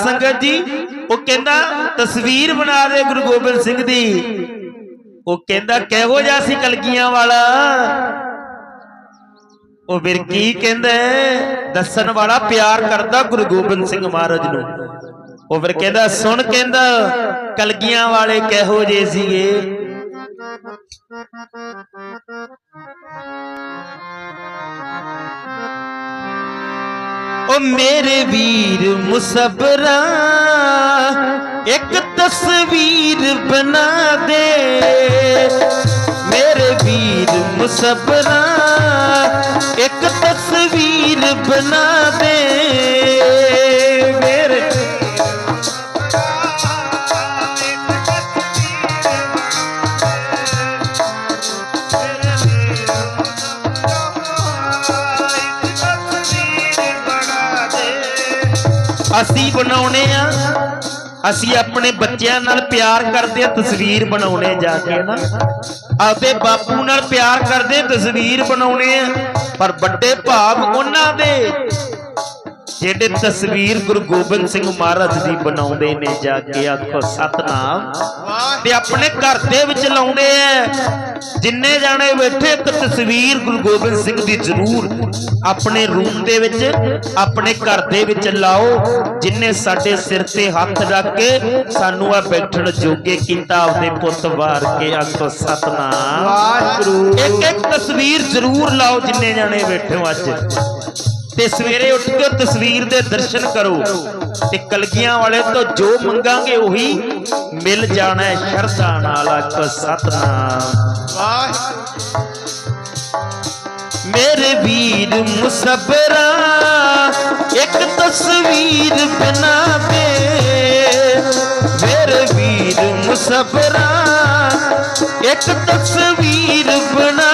ਸੰਗਤ ਜੀ, ਉਹ ਕਹਿੰਦਾ ਤਸਵੀਰ ਬਣਾ ਦੇ ਗੁਰੂ ਗੋਬਿੰਦ ਸਿੰਘ ਦੀ। ਉਹ ਕਹਿੰਦਾ ਕਿਹੋ ਜਿਹਾ ਸੀ ਕਲਗੀਆਂ ਵਾਲਾ? ਉਹ ਫਿਰ ਕੀ ਕਹਿੰਦਾ ਦੱਸਣ ਵਾਲਾ ਪਿਆਰ ਕਰਦਾ ਗੁਰੂ ਗੋਬਿੰਦ ਸਿੰਘ ਮਹਾਰਾਜ ਨੂੰ। ਉਹ ਫਿਰ ਕਹਿੰਦਾ, ਸੁਣ ਕਹਿੰਦਾ, ਕਲਗੀਆਂ ਵਾਲੇ ਕਿਹੋ ਜਿਹੇ ਸੀਗੇ? ਉਹ ਮੇਰੇ ਵੀਰ ਮੁਸਬਰਾ, ਇੱਕ ਤਸਵੀਰ ਬਣਾ ਦੇ। ਮੇਰੇ ਵੀਰ ਮੁਸਬਰਾ, ਇੱਕ ਤਸਵੀਰ ਬਣਾ ਦੇ। ਅਸੀਂ ਬਣਾਉਣੇ ਆ। ਅਸੀਂ ਆਪਣੇ ਬੱਚਿਆਂ ਨਾਲ ਪਿਆਰ ਕਰਦੇ ਆ, ਤਸਵੀਰ ਬਣਾਉਣੇ ਜਾ ਕੇ ਨਾ। ਆਪਦੇ ਬਾਪੂ ਨਾਲ ਪਿਆਰ ਕਰਦੇ, ਤਸਵੀਰ ਬਣਾਉਣੇ ਆ। ਪਰ ਵੱਡੇ ਭਾਵ ਉਹਨਾਂ ਦੇ। ਜਿਹੜੇ ਤਸਵੀਰ ਗੁਰੂ ਗੋਬਿੰਦ ਸਿੰਘ ਮਹਾਰਾਜ ਦੀ ਬਣਾਉਂਦੇ ਨੇ ਜਾ ਕੇ ਆਖੋ ਸਤਨਾਮ। ਤੇ ਆਪਣੇ ਘਰ ਦੇ ਵਿੱਚ ਲਾਉਂਦੇ ਆ ਜਿੰਨੇ ਜਾਣੇ ਬੈਠੇ ਇੱਕ ਤਸਵੀਰ ਗੁਰੂ ਗੋਬਿੰਦ ਸਿੰਘ ਦੀ ਜ਼ਰੂਰ ਆਪਣੇ ਰੂਮ ਦੇ ਵਿੱਚ ਆਪਣੇ ਘਰ ਦੇ ਵਿੱਚ ਲਾਓ। ਜਿੰਨੇ ਸਾਡੇ ਸਿਰ ਤੇ ਹੱਥ ਰੱਖ ਕੇ ਸਾਨੂੰ ਆ ਬੈਠਣ ਜੋਗੇ ਕੀਤਾ ਆਪਦੇ ਪੁੱਤ ਵਾਰ ਕੇ ਆਖੋ ਸਤਨਾਮ। ਵਾਹਿਗੁਰੂ। ਇੱਕ ਇੱਕ ਤਸਵੀਰ ਜ਼ਰੂਰ ਲਾਓ ਜਿੰਨੇ ਜਾਣੇ ਬੈਠੇ ਹੋ ਅੱਜ। ਤੇ ਸਵੇਰੇ ਉੱਠ ਕੇ ਤਸਵੀਰ ਦੇ ਦਰਸ਼ਨ ਕਰੋ। ਤੇ ਕਲਗੀਆਂ ਵਾਲੇ ਤੋਂ ਜੋ ਮੰਗਾਂਗੇ ਉਹੀ ਮਿਲ ਜਾਣਾ ਹੈ ਸ਼ਰਧਾ ਨਾਲ ਆਖੋ ਸਤਨਾਮ। ਮੇਰੇ ਵੀਰ ਮੁਸਬਰਾ, ਇੱਕ ਤਸਵੀਰ ਬਣਾਵੇ ਮੇਰੇ ਵੀਰ ਮੁਸਬਰਾ, ਇੱਕ ਤਸਵੀਰ ਬਣਾ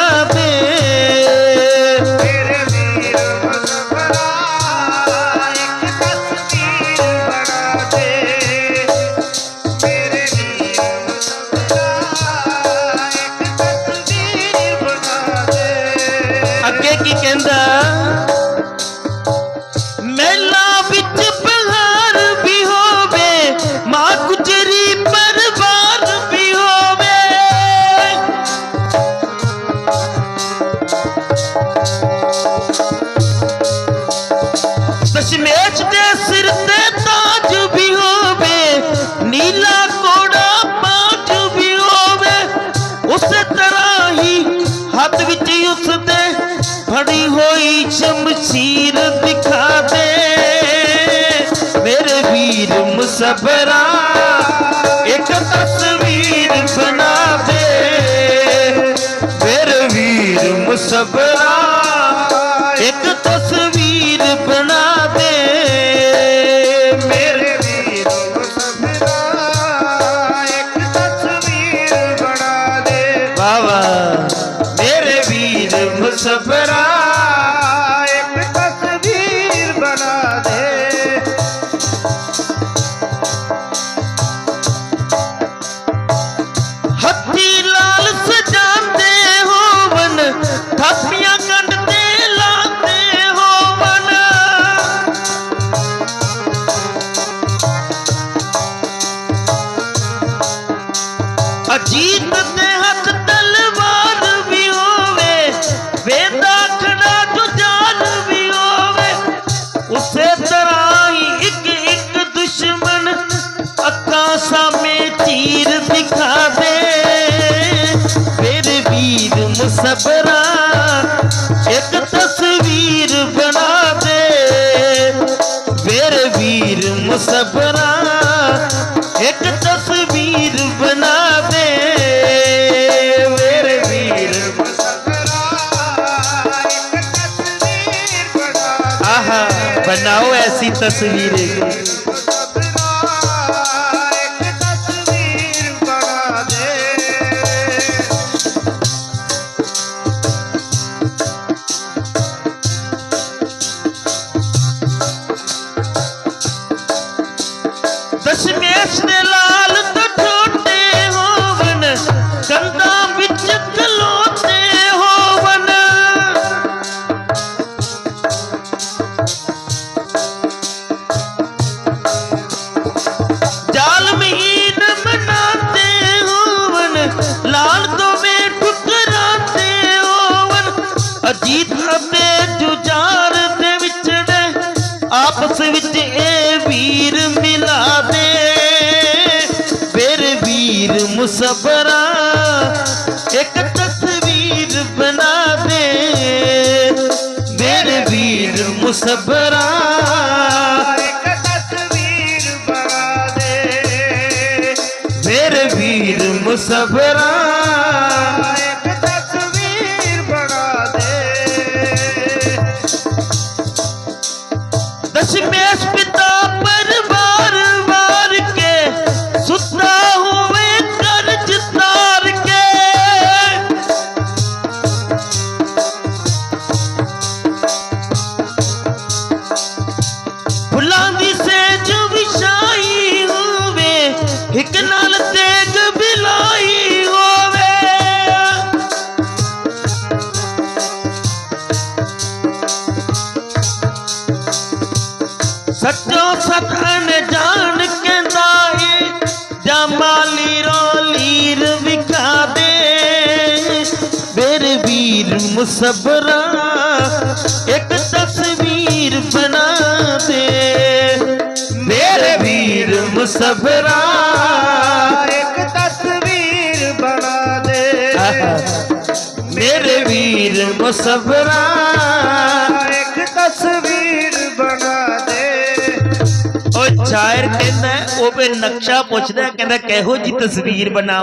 ਸ਼ਮਸ਼ੀਰ ਦਿਖਾ ਦੇ। ਮੇਰੇ ਵੀਰ ਮੁਸਬਰਾ, ਇੱਕ ਤਸਵੀਰ ਬਣਾ ਦੇ। ਮੇਰੇ ਵੀਰ ਮੁਸਬਰਾ, ਇੱਕ ਤਸਵੀਰ ਦਿਖਾਵੇ। ਫਿਰ ਵੀਰ ਮੁਸਬਰਾ ਇੱਕ ਤਸਵੀਰ ਬਣਾ ਦੇ ਫਿਰ ਵੀਰ ਮੁਸਬਰਾ ਇੱਕ ਤਸਵੀਰ ਬਣਾ ਦੇ ਮੇਰੇ ਵੀਰ ਮੁਸਬਰਾ ਇੱਕ ਤਸਵੀਰ ਬਣਾ ਆਹਾ ਬਣਾਓ ਐਸੀ ਤਸਵੀਰ। ਮੁਸਬਰਾ ਮੁਸਬਰਾ ਇੱਕ ਤਸਵੀਰ ਬਣਾ ਦੇ। ਮੇਰੇ ਵੀਰ ਮੁਸਬਰਾ ਇੱਕ ਤਸਵੀਰ ਬਣਾ ਦੇ। ਮੇਰੇ ਵੀਰ ਮੁਸਬਰਾ। ਸੱਚੋ ਸਤ ਅਣਜਾਣ ਕਹਿੰਦਾ ਏ ਜਾਂ ਮਾਲੀ ਰੋ ਲੀਰ ਵਿਖਾ ਦੇ। ਮੇਰੇ ਵੀਰ ਮੁਸਬਰਾ ਇੱਕ ਤਸਵੀਰ ਬਣਾ ਦੇ। ਮੇਰੇ ਵੀਰ ਮੁਸਬਰਾ ਇੱਕ ਤਸਵੀਰ ਬਣਾ ਦੇ। ਮੇਰੇ ਵੀਰ ਮੁਸਬਰਾ ਸ਼ਾਇਰ ਕਹਿੰਦਾ ਉਹ ਵੀ ਨਕਸ਼ਾ ਪੁੱਛਦਾ ਕਹਿੰਦਾ ਕਿਹੋ ਜੀ ਤਸਵੀਰ ਬਣਾ